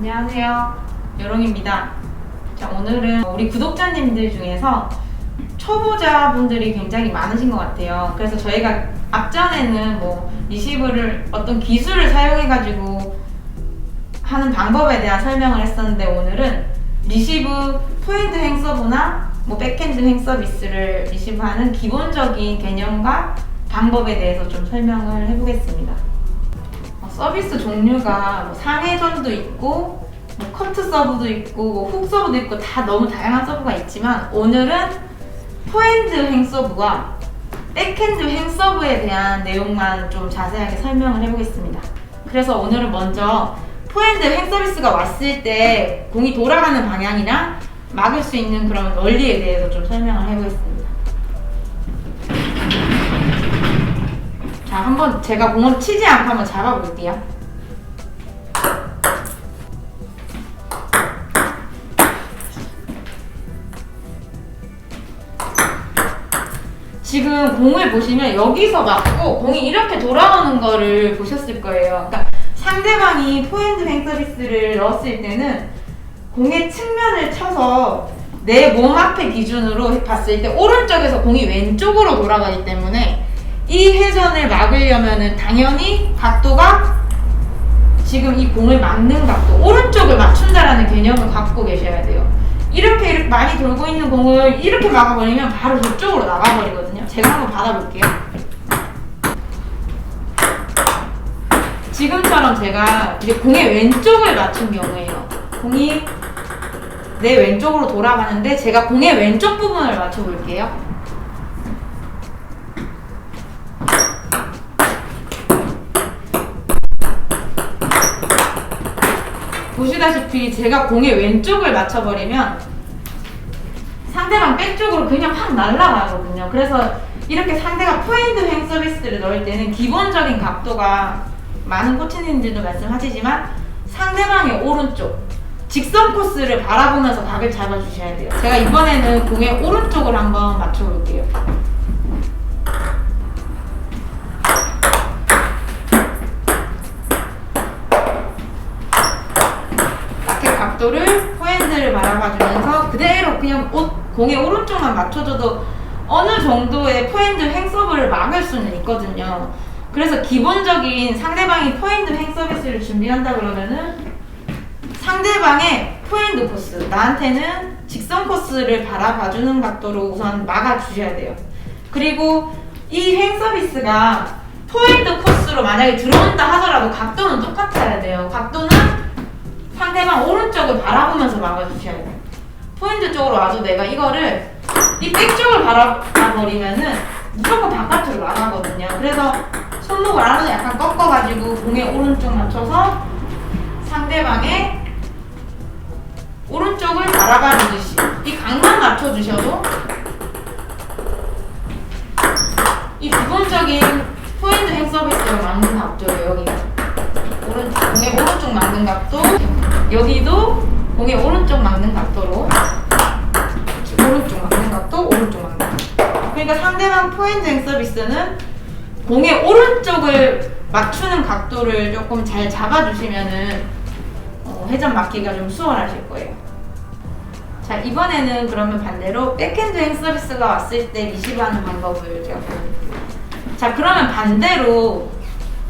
안녕하세요. 여롱입니다. 자, 오늘은 우리 구독자님들 중에서 초보자분들이 굉장히 많으신 것 같아요. 그래서 저희가 앞전에는 뭐 리시브를 어떤 기술을 사용해가지고 하는 방법에 대한 설명을 했었는데 오늘은 리시브 포핸드 행 서브나 뭐 백핸드 행 서비스를 리시브하는 기본적인 개념과 방법에 대해서 좀 설명을 해보겠습니다. 어, 서비스 종류가 뭐 상회전도 있고 뭐 커트 서브도 있고 뭐훅 서브도 있고 다 너무 다양한 서브가 있지만 오늘은 포핸드 행 서브와 백핸드 행 서브에 대한 내용만 좀 자세하게 설명을 해보겠습니다. 그래서 오늘은 먼저 포핸드 행 서비스가 왔을 때 공이 돌아가는 방향이랑 막을 수 있는 그런 원리에 대해서 좀 설명을 해보겠습니다. 자, 한번 제가 공을 치지 않고 한번 잡아볼게요. 지금 공을 보시면 여기서 맞고 공이 이렇게 돌아오는 거를 보셨을 거예요. 그러니까 상대방이 포핸드 행 서비스를 넣었을 때는 공의 측면을 쳐서 내 몸 앞에 기준으로 봤을 때 오른쪽에서 공이 왼쪽으로 돌아가기 때문에 이 회전을 막으려면은 당연히 각도가 지금 이 공을 막는 각도, 오른쪽을 맞춘다라는 개념을 갖고 계셔야 돼요. 이렇게 이렇게 많이 돌고 있는 공을 이렇게 막아버리면 바로 저쪽으로 나가버리거든요. 제가 한번 받아볼게요. 지금처럼 제가 이제 공의 왼쪽을 맞춘 경우에요. 공이 내 왼쪽으로 돌아가는데 제가 공의 왼쪽 부분을 맞춰볼게요. 보시다시피 제가 공의 왼쪽을 맞춰버리면 상대방 백쪽으로 그냥 확 날아가거든요. 그래서 이렇게 상대가 포핸드 행 서비스를 넣을 때는 기본적인 각도가 많은 코치님들도 말씀하시지만 상대방의 오른쪽 직선 코스를 바라보면서 각을 잡아주셔야 돼요. 제가 이번에는 공의 오른쪽을 한번 맞춰볼게요. 라켓 각도를 포핸드를 바라봐주면서 그대로 그냥 옷, 공의 오른쪽만 맞춰줘도 어느 정도의 포핸드 행서브를 막을 수는 있거든요. 그래서 기본적인 상대방이 포핸드 행 서비스를 준비한다 그러면은 상대방의 포핸드 코스, 나한테는 직선 코스를 바라봐주는 각도로 우선 막아주셔야 돼요. 그리고 이행 서비스가 포핸드 코스로 만약에 들어온다 하더라도 각도는 똑같아야 돼요. 각도는 상대방 오른쪽을 바라보면서 막아주셔야 돼요. 포핸드 쪽으로 와도 내가 이거를 이 백쪽을 바라버리면은 무조건 바깥으로 나가거든요. 그래서 손목을 알아서 약간 꺾어가지고 공의 오른쪽 맞춰서 상대방의 오른쪽을 바라봐 주듯이 이 각만 맞춰주셔도 이 기본적인 포핸드 행 서비스를 막는 각도예요 여기가 오른 공의 오른쪽 막는 각도 여기도 공의 오른쪽 막는 각도로 오른쪽 막는 각도 오른쪽 막는 각도 그러니까 상대방 포핸드 행 서비스는 공의 오른쪽을 맞추는 각도를 조금 잘 잡아주시면은 어, 회전 맞기가 좀 수월하실 거예요. 자 이번에는 그러면 반대로 백핸드 행 서비스가 왔을 때 리시브하는 방법을 제가 보여드릴게요. 자 그러면 반대로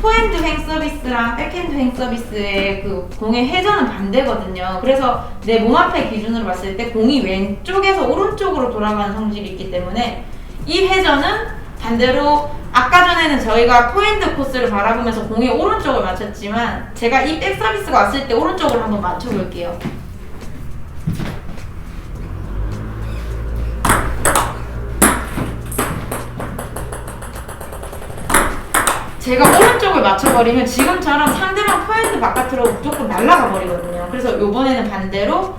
포핸드 행 서비스랑 백핸드 행 서비스의 그 공의 회전은 반대거든요. 그래서 내 몸 앞에 기준으로 봤을 때 공이 왼쪽에서 오른쪽으로 돌아가는 성질이 있기 때문에 이 회전은 반대로 아까 전에는 저희가 포핸드 코스를 바라보면서 공의 오른쪽을 맞췄지만 제가 이 백 서비스가 왔을 때 오른쪽을 한번 맞춰볼게요. 제가 오른쪽을 맞춰버리면 지금처럼 상대방 포핸드 바깥으로 무조건 날아가 버리거든요. 그래서 이번에는 반대로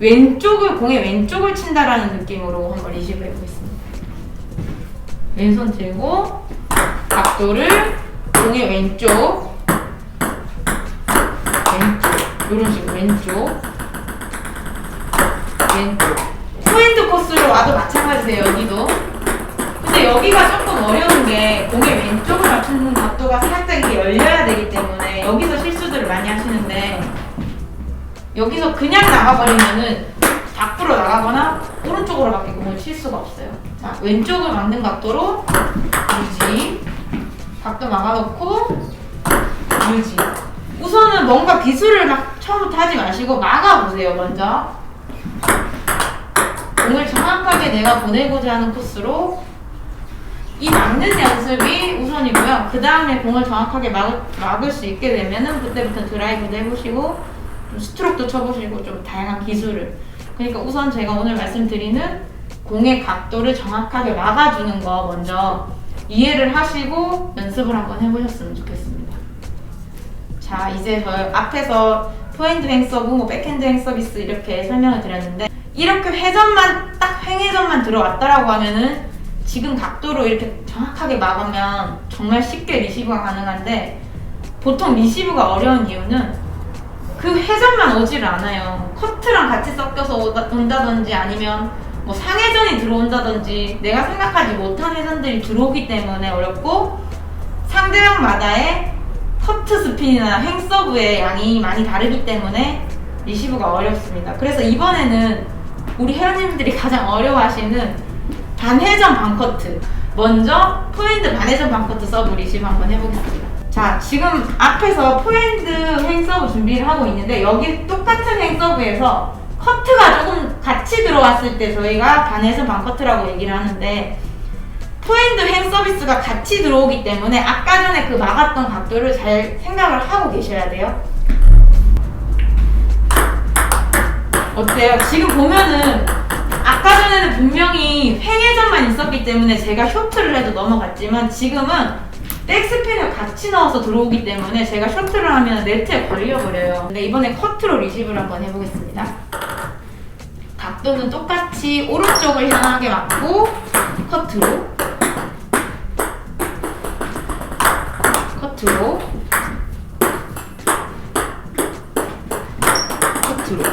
왼쪽을 공의 왼쪽을 친다라는 느낌으로 한번 리시브 해보겠습니다. 왼손 들고 각도를 공의 왼쪽 왼쪽 이런 식으로 왼쪽 왼쪽 포핸드 코스로 와도 마찬가지예요 여기도 여기가 조금 어려운 게 공의 왼쪽을 맞추는 각도가 살짝 이렇게 열려야 되기 때문에 여기서 실수들을 많이 하시는데 여기서 그냥 나가버리면은 밖으로 나가거나 오른쪽으로밖에 공을 칠 수가 없어요. 자, 왼쪽을 막는 각도로 유지. 각도 막아놓고 유지. 우선은 뭔가 기술을 막 처음부터 하지 마시고 막아보세요, 먼저. 공을 정확하게 내가 보내고자 하는 코스로 이 막는 연습이 우선이고요. 그 다음에 공을 정확하게 막, 막을 수 있게 되면은 그때부터 드라이브도 해보시고 좀 스트로크도 쳐보시고 좀 다양한 기술을. 그러니까 우선 제가 오늘 말씀드리는 공의 각도를 정확하게 막아주는 거 먼저 이해를 하시고 연습을 한번 해보셨으면 좋겠습니다. 자, 이제 저 앞에서 포핸드 행 서브, 뭐 백핸드 행 서비스 이렇게 설명을 드렸는데 이렇게 회전만 딱 횡회전만 들어왔다라고 하면은 지금 각도로 이렇게 정확하게 막으면 정말 쉽게 리시브가 가능한데 보통 리시브가 어려운 이유는 그 회전만 오지를 않아요. 커트랑 같이 섞여서 온다든지 아니면 뭐 상회전이 들어온다든지 내가 생각하지 못한 회전들이 들어오기 때문에 어렵고 상대방마다의 커트 스핀이나 횡 서브의 양이 많이 다르기 때문에 리시브가 어렵습니다. 그래서 이번에는 우리 회원님들이 가장 어려워하시는 반회전 반커트. 먼저 포핸드 반회전 반커트 서브 리시브 한번 해보겠습니다. 자, 지금 앞에서 포핸드 횡 서브 준비를 하고 있는데 여기 똑같은 횡 서브에서 커트가 조금 같이 들어왔을 때 저희가 반회전 반커트라고 얘기를 하는데 포핸드 횡 서비스가 같이 들어오기 때문에 아까 전에 그 막았던 각도를 잘 생각을 하고 계셔야 돼요. 어때요? 지금 보면은 아까 전에는 분명히 횡회전만 있었기 때문에 제가 쇼트를 해도 넘어갔지만 지금은 백스핀을 같이 넣어서 들어오기 때문에 제가 쇼트를 하면 네트에 걸려버려요. 근데 이번에 커트로 리시브를 한번 해보겠습니다. 각도는 똑같이 오른쪽을 향하게 맞고 커트로 커트로 커트로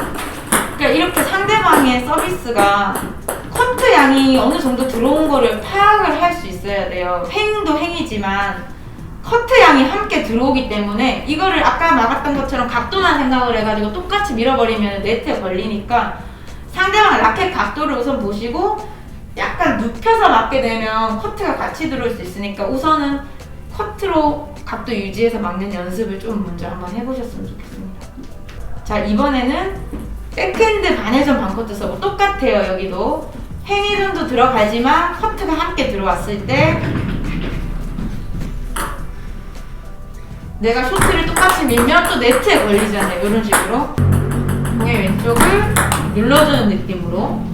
그러니까 이렇게 상대방의 서비스가 커트 양이 어느 정도 들어온 거를 파악을 할 수 있어야 돼요. 행도 행이지만 커트 양이 함께 들어오기 때문에 이거를 아까 막았던 것처럼 각도만 생각을 해가지고 똑같이 밀어버리면 네트에 걸리니까 상대방 라켓 각도를 우선 보시고 약간 눕혀서 맞게 되면 커트가 같이 들어올 수 있으니까 우선은 커트로 각도 유지해서 막는 연습을 좀 먼저 한번 해보셨으면 좋겠습니다. 자 이번에는 백핸드 반회전 반커트 서브 똑같아요 여기도. 행회전도 들어가지만 커트가 함께 들어왔을 때 내가 쇼트를 똑같이 밀면 또 네트에 걸리잖아요 이런 식으로. 공의 왼쪽을 눌러주는 느낌으로.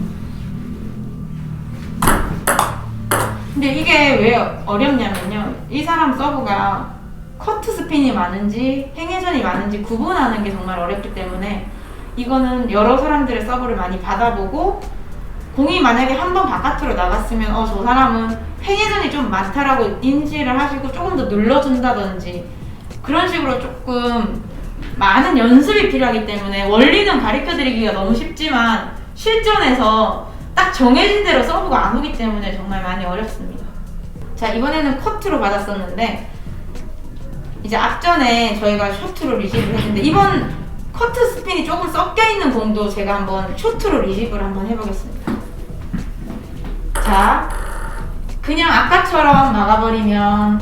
근데 이게 왜 어렵냐면요 이 사람 서브가 커트 스핀이 많은지 행회전이 많은지 구분하는 게 정말 어렵기 때문에 이거는 여러 사람들의 서브를 많이 받아보고 공이 만약에 한 번 바깥으로 나갔으면 어 저 사람은 행회전이 좀 많다라고 인지를 하시고 조금 더 눌러준다든지 그런 식으로 조금 많은 연습이 필요하기 때문에 원리는 가르쳐 드리기가 너무 쉽지만 실전에서 딱 정해진 대로 서브가 안 오기 때문에 정말 많이 어렵습니다. 자 이번에는 커트로 받았었는데 이제 앞전에 저희가 쇼트로 리시브를 했는데 이번 커트 스핀이 조금 섞여 있는 공도 제가 한번 쇼트로 리시브를 한번 해보겠습니다. 자, 그냥 아까처럼 막아버리면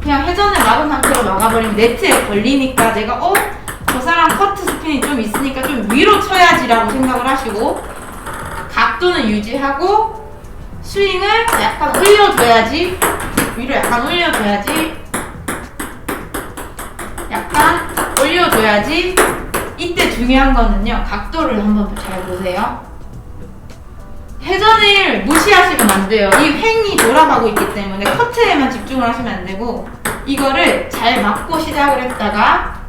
그냥 회전을 막은 상태로 막아버리면 네트에 걸리니까 내가 어? 저 사람 커트 스핀이 좀 있으니까 좀 위로 쳐야지라고 생각을 하시고 각도는 유지하고 스윙을 약간 올려줘야지 위로 약간 올려줘야지 약간 올려줘야지 이때 중요한 거는요 각도를 한번 잘 보세요 회전을 무시하시면 안 돼요 이 횡이 돌아가고 있기 때문에 커트에만 집중을 하시면 안 되고 이거를 잘 맞고 시작을 했다가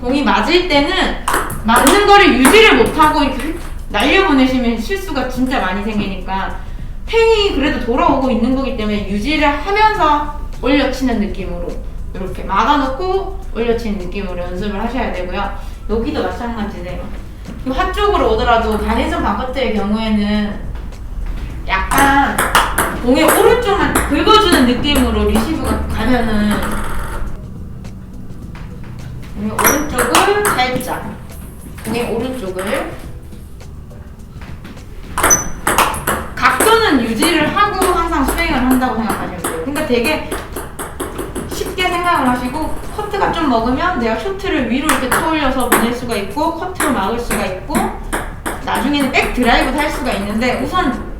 공이 맞을 때는 맞는 거를 유지를 못하고 이렇게 날려보내시면 실수가 진짜 많이 생기니까 팽이 그래도 돌아오고 있는 거기 때문에 유지를 하면서 올려치는 느낌으로 이렇게 막아놓고 올려치는 느낌으로 연습을 하셔야 되고요. 여기도 마찬가지네요. 이 한쪽으로 오더라도 반회전 반커트의 경우에는 약간 공의 오른쪽만 긁어주는 느낌으로 리시브가 가면은 공의 오른쪽을 살짝 공의 오른쪽을 각도는 유지를 하고 항상 스윙을 한다고 생각하시면 돼요. 그러니까 되게 쉽게 생각을 하시고 커트가 좀 먹으면 내가 쇼트를 위로 이렇게 떠올려서 보낼 수가 있고 커트로 막을 수가 있고 나중에는 백 드라이브도 할 수가 있는데 우선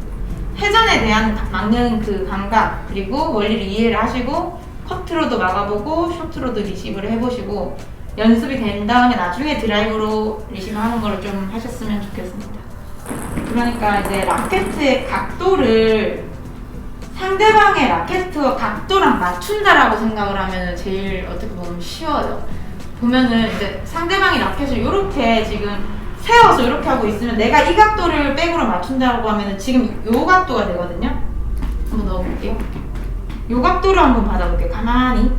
회전에 대한 막는 그 감각 그리고 원리를 이해를 하시고 커트로도 막아보고 쇼트로도 리시브를 해보시고 연습이 된 다음에 나중에 드라이브로 리시브 하는 걸좀 하셨으면 좋겠습니다. 그러니까 이제 라켓의 각도를 상대방의 라켓과 각도랑 맞춘다라고 생각을 하면 제일 어떻게 보면 쉬워요. 보면은 이제 상대방이 라켓을 이렇게 지금 세워서 이렇게 하고 있으면 내가 이 각도를 백으로 맞춘다고 하면은 지금 요 각도가 되거든요. 한번 넣어볼게요. 요 각도를 한번 받아볼게요. 가만히.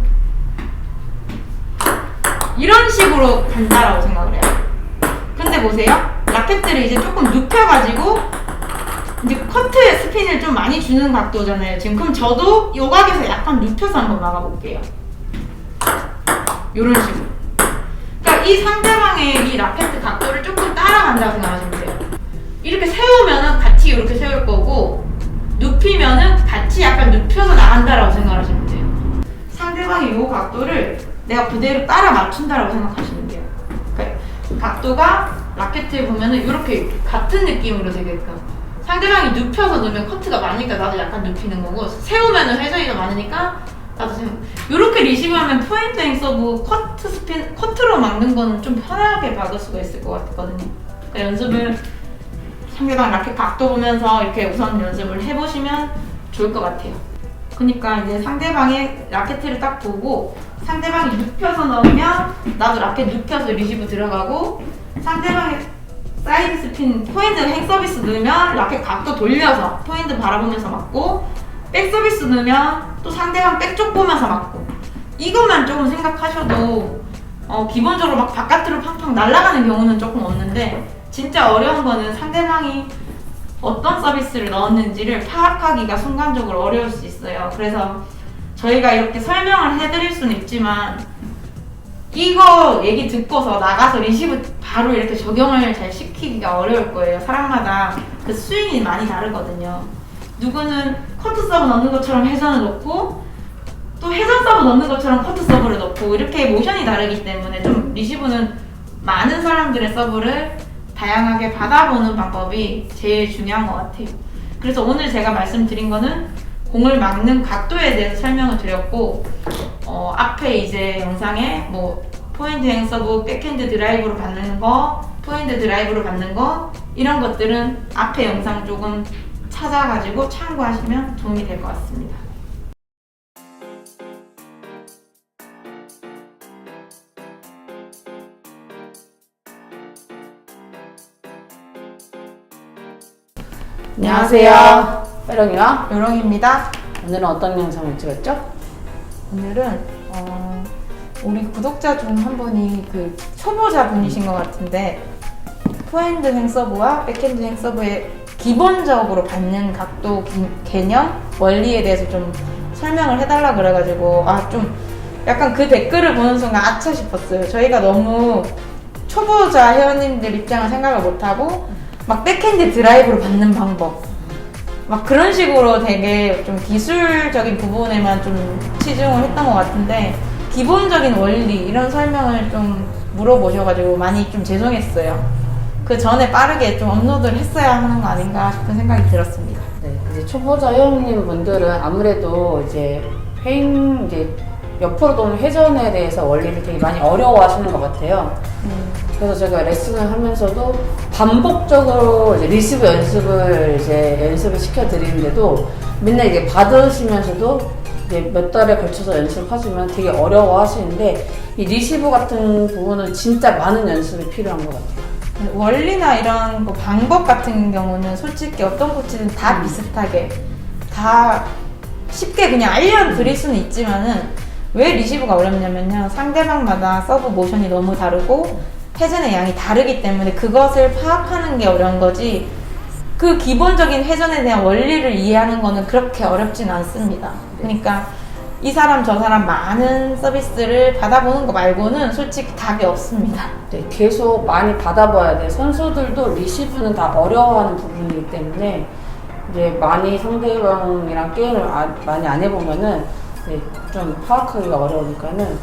이런 식으로 간다라고 생각을 해요. 근데 보세요. 라켓들을 이제 조금 눕혀가지고 이제 커트 스핀을 좀 많이 주는 각도잖아요. 지금 그럼 저도 요 각에서 약간 눕혀서 한번 막아볼게요. 요런 식으로. 그러니까 이 상대방의 이 라켓 각도를 조금 따라간다고 생각하시면 돼요. 이렇게 세우면은 같이 이렇게 세울 거고 눕히면은 같이 약간 눕혀서 나간다라고 생각하시면 돼요. 상대방의 요 각도를 내가 그대로 따라 맞춘다라고 생각하시면 돼요. 그러니까 각도가 라켓을 보면은 이렇게 같은 느낌으로 되게끔 상대방이 눕혀서 넣으면 커트가 많으니까 나도 약간 눕히는 거고 세우면은 회전이 더 많으니까 나도 지금 이렇게 리시브하면 포인트 행 서브 커트 스핀 커트로 막는 거는 좀 편하게 박을 수가 있을 것 같거든요. 그러니까 연습을 상대방 라켓 각도 보면서 이렇게 우선 연습을 해보시면 좋을 것 같아요. 그러니까 이제 상대방의 라켓을 딱 보고 상대방이 눕혀서 넣으면 나도 라켓 눕혀서 리시브 들어가고 상대방의 사이드 스핀 포인트 핵 서비스 넣으면 라켓 각도 돌려서 포인트 바라보면서 맞고 백 서비스 넣으면 또 상대방 백쪽 보면서 맞고 이것만 조금 생각하셔도 어, 기본적으로 막 바깥으로 팡팡 날아가는 경우는 조금 없는데 진짜 어려운 거는 상대방이 어떤 서비스를 넣었는지를 파악하기가 순간적으로 어려울 수 있어요. 그래서 저희가 이렇게 설명을 해드릴 수는 있지만 이거 얘기 듣고서 나가서 리시브 바로 이렇게 적용을 잘 시키기가 어려울 거예요. 사람마다 그 스윙이 많이 다르거든요. 누구는 커트 서브 넣는 것처럼 회전을 넣고 또 회전 서브 넣는 것처럼 커트 서브를 넣고 이렇게 모션이 다르기 때문에 좀 리시브는 많은 사람들의 서브를 다양하게 받아보는 방법이 제일 중요한 것 같아요. 그래서 오늘 제가 말씀드린 거는 공을 막는 각도에 대해서 설명을 드렸고 어, 앞에 이제 영상에 뭐 포인트 행 서브, 백핸드 드라이브로 받는 거, 포인트 드라이브로 받는 거 이런 것들은 앞에 영상 조금 찾아가지고 참고하시면 도움이 될 것 같습니다. 안녕하세요. 빼렁이와 요롱입니다. 오늘은 어떤 영상을 찍었죠? 오늘은 어, 우리 구독자 중 한 분이 그 초보자 분이신 것 같은데 포핸드 행 서브와 백핸드 행 서브의 기본적으로 받는 각도 기- 개념 원리에 대해서 좀 설명을 해달라 그래가지고 아 좀 약간 그 댓글을 보는 순간 아차 싶었어요. 저희가 너무 초보자 회원님들 입장을 생각을 못하고 막 백핸드 드라이브로 받는 방법 막 그런 식으로 되게 좀 기술적인 부분에만 좀 치중을 했던 것 같은데 기본적인 원리 이런 설명을 좀 물어보셔가지고 많이 좀 죄송했어요. 그 전에 빠르게 좀 업로드를 했어야 하는 거 아닌가 싶은 생각이 들었습니다. 네, 이제 초보자 회원님 분들은 아무래도 이제 횡 이제 옆으로 도는 회전에 대해서 원리를 되게 많이 어려워하시는 것 같아요. 그래서 제가 레슨을 하면서도 반복적으로 이제 리시브 연습을 이제 연습을 시켜드리는데도 맨날 이게 받으시면서도 이제 몇 달에 걸쳐서 연습하시면 되게 어려워 하시는데 이 리시브 같은 부분은 진짜 많은 연습이 필요한 것 같아요. 원리나 이런 뭐 방법 같은 경우는 솔직히 어떤 코치든 다 비슷하게 다 쉽게 그냥 알려드릴 수는 있지만은 왜 리시브가 어렵냐면요 상대방마다 서브 모션이 너무 다르고 회전의 양이 다르기 때문에 그것을 파악하는 게 어려운 거지 그 기본적인 회전에 대한 원리를 이해하는 거는 그렇게 어렵진 않습니다. 그러니까 이 사람 저 사람 많은 서비스를 받아보는 거 말고는 솔직히 답이 없습니다. 네, 계속 많이 받아봐야 돼. 선수들도 리시브는 다 어려워하는 부분이기 때문에 이제 많이 상대방이랑 게임을 아- 많이 안 해보면은 네, 좀 파악하기가 어려우니까는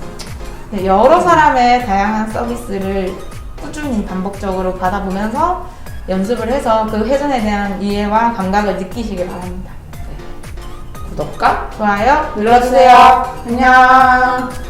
네, 여러 사람의 다양한 서비스를 꾸준히 반복적으로 받아보면서 연습을 해서 그 회전에 대한 이해와 감각을 느끼시길 바랍니다. 구독과 좋아요 눌러주세요. 안녕.